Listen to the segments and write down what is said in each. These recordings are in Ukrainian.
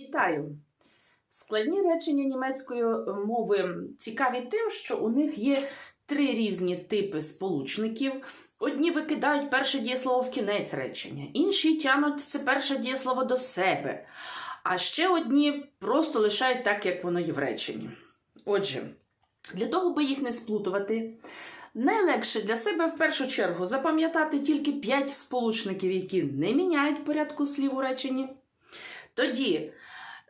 Вітаю! Складні речення німецької мови цікаві тим, що у них є три різні типи сполучників. Одні викидають перше дієслово в кінець речення, інші тянуть це перше дієслово до себе, а ще одні просто лишають так, як воно є в реченні. Отже, для того, би їх не сплутувати, найлегше для себе в першу чергу запам'ятати тільки п'ять сполучників, які не міняють порядку слів у реченні. Тоді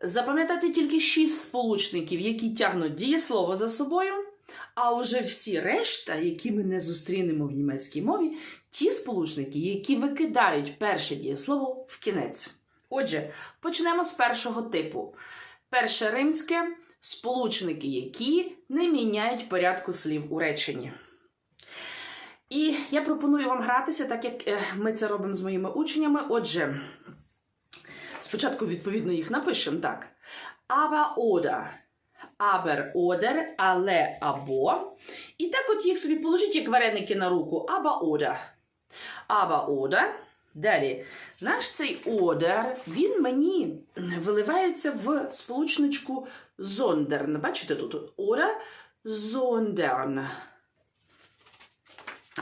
запам'ятати тільки шість сполучників, які тягнуть дієслово за собою, а уже всі решта, які ми не зустрінемо в німецькій мові, ті сполучники, які викидають перше дієслово в кінець. Отже, почнемо з першого типу. Перше римське сполучники, які не міняють порядку слів у реченні. І я пропоную вам гратися, так як е, ми це робимо з моїми учнями. Отже, Спочатку, відповідно, їх напишемо так. Aber oder. Aber oder, але або. І так от їх собі положіть як вареники на руку. Aber oder. Aber oder. Далі. Наш цей oder, він мені виливається в сполучничку sondern. Бачите тут? Oder sondern.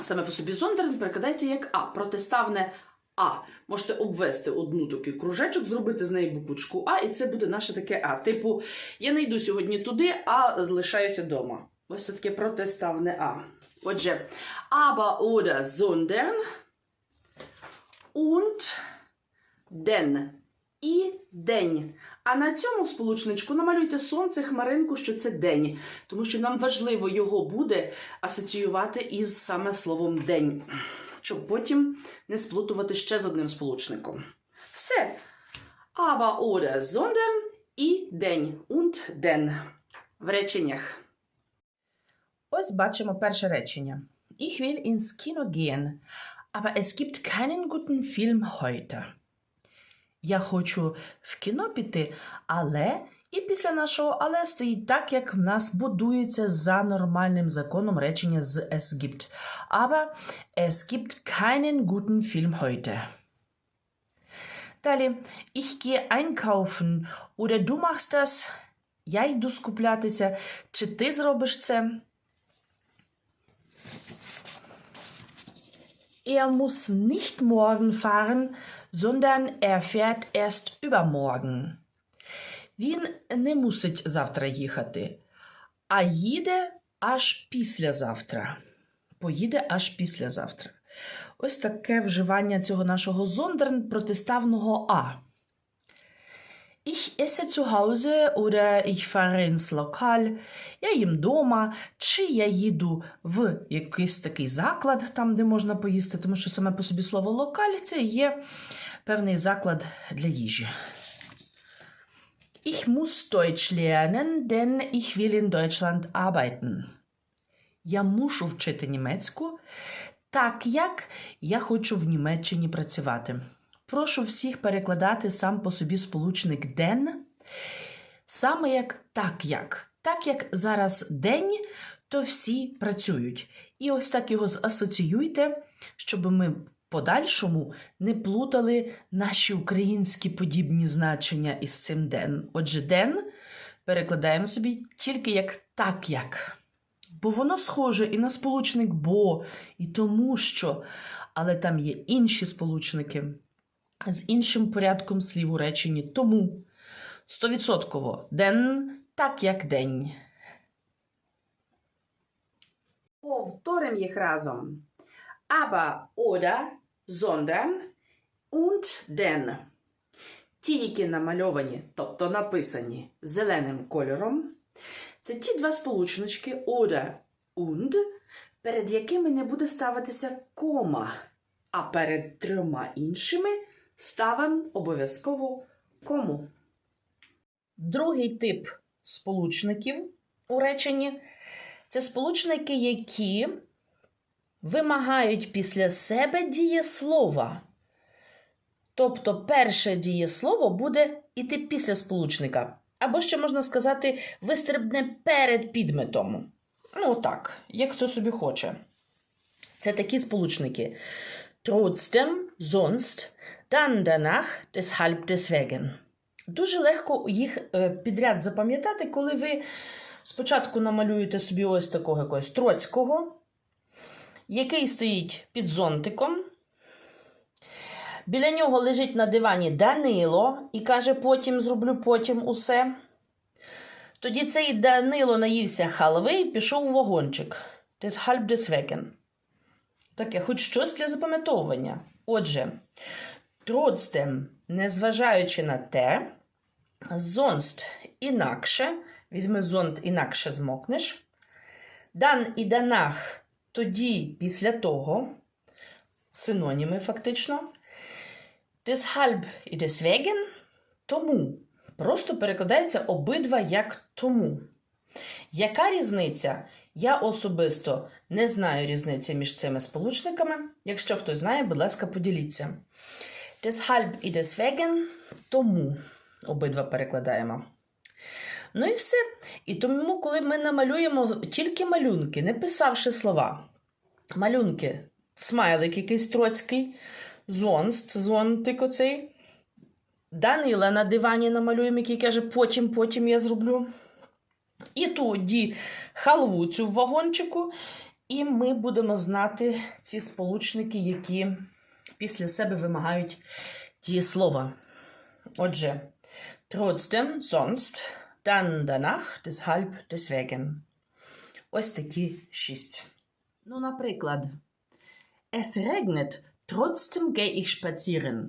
Саме по собі sondern перекладається як А. Протиставне а. Можете обвести одну такий кружечок, зробити з неї буквочку А, і це буде наше таке А. Типу, я не йду сьогодні туди, а залишаюся вдома. Ось це таке протиставне А. Отже, aber oder sondern und den. І день. А на цьому сполучничку намалюйте сонце, хмаринку, що це день, тому що нам важливо його буде асоціювати із саме словом день щоб потім не сплутувати ще з одним сполучником. Все. Aber oder sondern і день und den в реченнях. Ось бачимо перше речення. Ich will ins Kino gehen, aber es gibt keinen guten Film heute. Я хочу в кіно піти, але і після нашого але стоїть так, як в нас будується за нормальним законом речення з es gibt. Aber es gibt keinen guten Film heute. Далі. Ich gehe einkaufen. Oder du machst das. Я йду скуплятися. Чи ти зробиш це? Er muss nicht morgen fahren, sondern er fährt erst übermorgen. Він не мусить завтра їхати, а їде аж післязавтра. Поїде аж післязавтра. Ось таке вживання цього нашого зондерн протиставного А. Ich esse zu Hause oder ich fahre ins Lokal. Я їм дома, чи я їду в якийсь такий заклад, там, де можна поїсти, тому що саме по собі слово локаль це є певний заклад для їжі. Ich muss Deutsch lernen, denn ich will in Deutschland arbeiten. Я мушу вчити німецьку, так як я хочу в Німеччині працювати. Прошу всіх перекладати сам по собі сполучник den, саме як так як. Так як зараз день, то всі працюють. І ось так його засоціюйте, щоб ми подальшому не плутали наші українські подібні значення із цим ден. Отже, ден перекладаємо собі тільки як так як. Бо воно схоже і на сполучник бо, і тому що, але там є інші сполучники з іншим порядком слів у реченні. Тому стовідсотково ден так як день. Повторимо їх разом. Aber, oder, sondern und den. Ті, які намальовані, тобто написані зеленим кольором, це ті два сполучнички oder und, перед якими не буде ставитися кома, а перед трьома іншими ставимо обов'язково кому. Другий тип сполучників у реченні це сполучники, які вимагають після себе дієслова. Тобто перше дієслово буде іти після сполучника. Або ще можна сказати, вистрибне перед підметом. Ну, так, як хто собі хоче. Це такі сполучники. Trotzdem, sonst, dann danach, deshalb, deswegen. Дуже легко їх е, підряд запам'ятати, коли ви спочатку намалюєте собі ось такого якогось Троцького, який стоїть під зонтиком. Біля нього лежить на дивані Данило і каже: потім зроблю потім усе. Тоді цей Данило наївся халви і пішов у вагончик. Deswegen. Таке, хоч щось для запам'ятовування. Отже, trotzdem, незважаючи на те, sonst інакше, візьми зонт інакше змокнеш. Дан і данах тоді після того, синоніми фактично. Deshalb і deswegen тому. Просто перекладається обидва як тому. Яка різниця? Я особисто не знаю різниці між цими сполучниками. Якщо хтось знає, будь ласка, поділіться. Deshalb і deswegen тому обидва перекладаємо. Ну і все. І тому, коли ми намалюємо тільки малюнки, не писавши слова, малюнки, смайлик якийсь троцький, зонст, зонтик оцей. Данила на дивані намалюємо, який каже, потім, потім я зроблю. І тоді халву цю в вагончику, і ми будемо знати ці сполучники, які після себе вимагають дієслова. Отже, trotzdem, sonst, dann, danach, deshalb, deswegen. Ось такі шість. Ну, наприклад, es regnet, trotzdem gehe ich spazieren.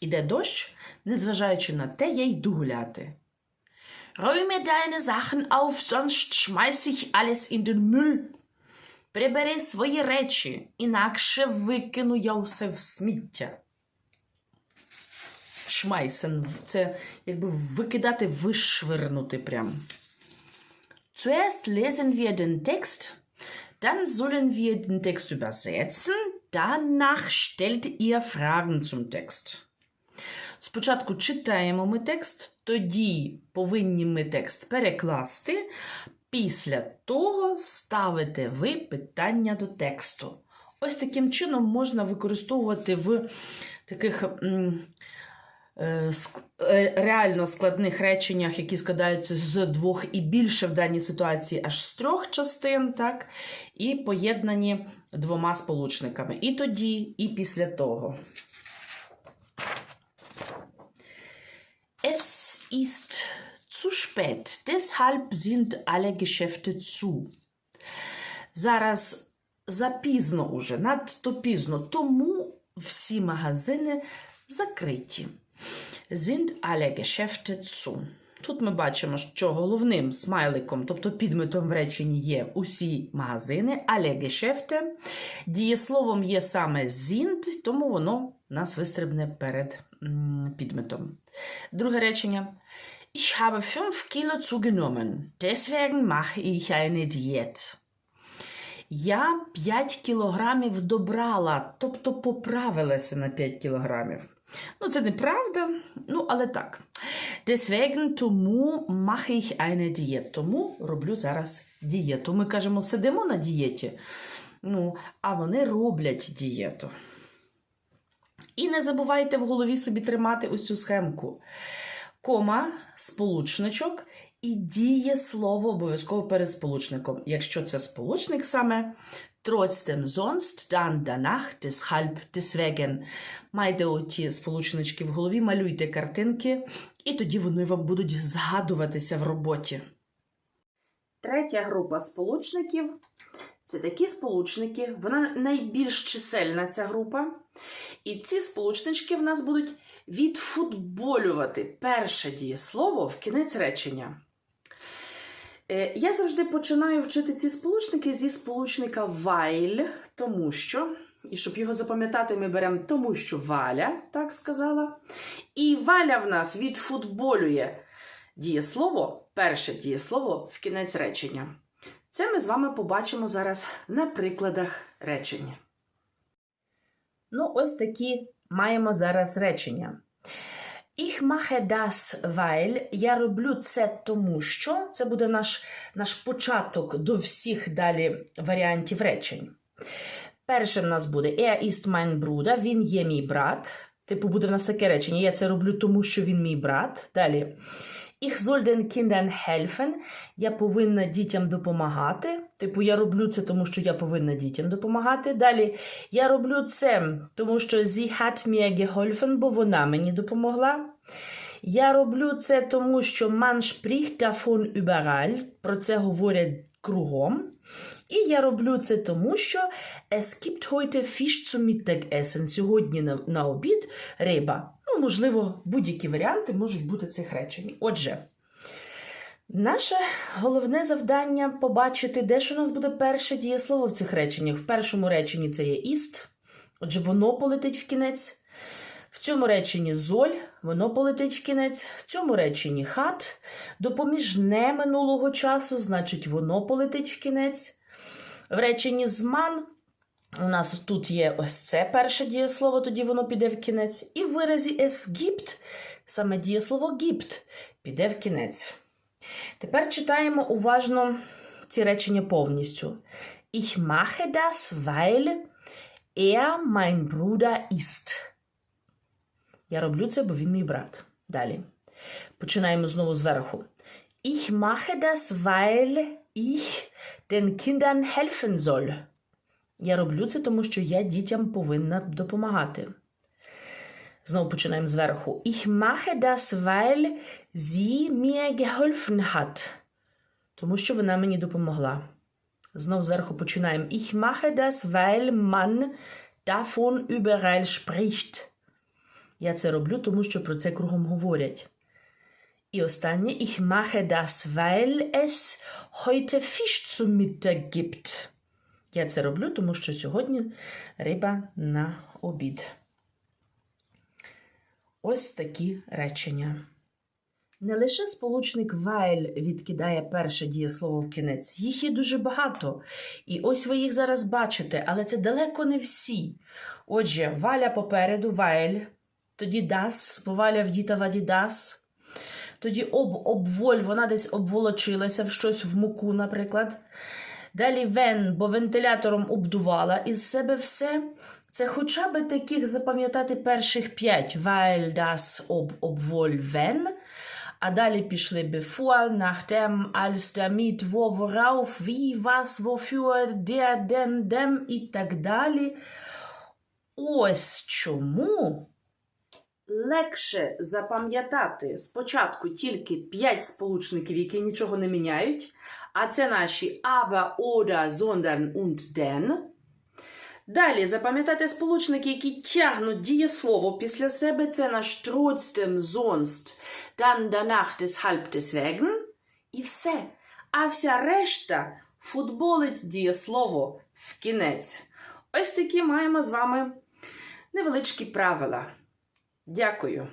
Іде дощ, незважаючи на те, я йду гуляти. Räume deine Sachen auf, sonst schmeiß ich alles in den Müll. Прибери свої речі, інакше викину я все в сміття. Шмайсен це якби викидати, вишвирнути прям. Zuerst lesen wir den Text, dann sollen wir den Text übersetzen, danach stellt ihr Fragen zum Text. Спочатку читаємо ми текст, тоді повинні ми текст перекласти. Після того ставите ви питання до тексту. Ось таким чином можна використовувати в таких реально складних реченнях, які складаються з двох і більше в даній ситуації, аж з трьох частин, так? і поєднані двома сполучниками. І тоді, і після того. Es ist zu spät, deshalb sind alle Geschäfte zu. Зараз запізно уже, надто пізно, тому всі магазини закриті. Sind alle Geschäfte zu. Тут ми бачимо, що головним смайликом, тобто підметом в реченні є усі магазини, alle Geschäfte. Дієсловом є саме sind, тому воно нас вистрибне перед підметом. Друге речення. Ich habe 5 Kilo zugenommen. Deswegen mache ich eine Diät. Я 5 кілограмів добрала, тобто поправилася на 5 кілограмів. Ну, це неправда, ну, але так. Deswegen тому mache ich eine Diät. Тому роблю зараз дієту. Ми кажемо, сидимо на дієті, ну, а вони роблять дієту. І не забувайте в голові собі тримати ось цю схемку. Кома, сполучничок і діє слово обов'язково перед сполучником. Якщо це сполучник саме trotzdem sonst, dann, danach, deshalb, deswegen. Майте оті сполучнички в голові, малюйте картинки, і тоді вони вам будуть згадуватися в роботі. Третя група сполучників це такі сполучники, вона найбільш чисельна ця група. І ці сполучнички в нас будуть відфутболювати перше дієслово в кінець речення. Е, Я завжди починаю вчити ці сполучники зі сполучника while, тому що, і щоб його запам'ятати, ми беремо тому, що Валя так сказала. І Валя в нас відфутболює дієслово, перше дієслово в кінець речення. Це ми з вами побачимо зараз на прикладах речення. Ну, ось такі маємо зараз речення. Ich mache das, weil я роблю це тому, що це буде наш, наш початок до всіх далі варіантів речень. Перше в нас буде Er ist mein Bruder, він є мій брат. Типу, буде в нас таке речення. Я це роблю, тому що він мій брат. Далі. Ich soll den Kindern helfen. Я повинна дітям допомагати. Типу, я роблю це, тому що я повинна дітям допомагати. Далі. Я роблю це, тому що sie hat mir geholfen, бо вона мені допомогла. Я роблю це, тому що man spricht davon überall. Про це говорять кругом. І я роблю це тому, що es gibt heute Fisch zum Mittagessen. Сьогодні на, на обід риба. Ну, можливо, будь-які варіанти можуть бути цих речень. Отже, наше головне завдання побачити, де ж у нас буде перше дієслово в цих реченнях. В першому реченні це є іст, отже, воно полетить в кінець. В цьому реченні золь, воно полетить в кінець. В цьому реченні хат, допоміжне минулого часу, значить, воно полетить в кінець. В реченні зман у нас тут є ось це перше дієслово, тоді воно піде в кінець. І в виразі es gibt саме дієслово gibt піде в кінець. Тепер читаємо уважно ці речення повністю. Ich mache das, weil er mein Bruder ist. Я роблю це, бо він мій брат. Далі. Починаємо знову зверху. Ich mache das, weil ich den Kindern helfen soll. Я роблю це, тому що я дітям повинна допомагати. Знову починаємо зверху. Ich mache das, weil sie mir geholfen hat. Тому що вона мені допомогла. Знову зверху починаємо. Ich mache das, weil man davon überall spricht. Я це роблю, тому що про це кругом говорять. І останнє. Ich mache das, weil es heute Fisch zum Mittag gibt. Я це роблю, тому що сьогодні риба на обід. Ось такі речення. Не лише сполучник while відкидає перше дієслово в кінець, їх є дуже багато. І ось ви їх зараз бачите, але це далеко не всі. Отже, валя попереду while, тоді das, бо валя вдіта ваді das. Тоді об, обволь, вона десь обволочилася в щось в муку, наприклад. Далі вен, бо вентилятором обдувала із себе все. Це хоча б таких запам'ятати перших п'ять. Weil, das, ob, obwohl, wenn. А далі пішли bevor, nachdem, als, damit, wo, worauf, wie, was, wofür, der, den, dem і так далі. Ось чому легше запам'ятати спочатку тільки 5 сполучників, які нічого не міняють, а це наші aber, oder, sondern und den. Далі запам'ятати сполучники, які тягнуть дієслово після себе, це наш trotzdem, sonst, dann, danach, deshalb, deswegen. І все. А вся решта футболить дієслово в кінець. Ось такі маємо з вами невеличкі правила. Дякую.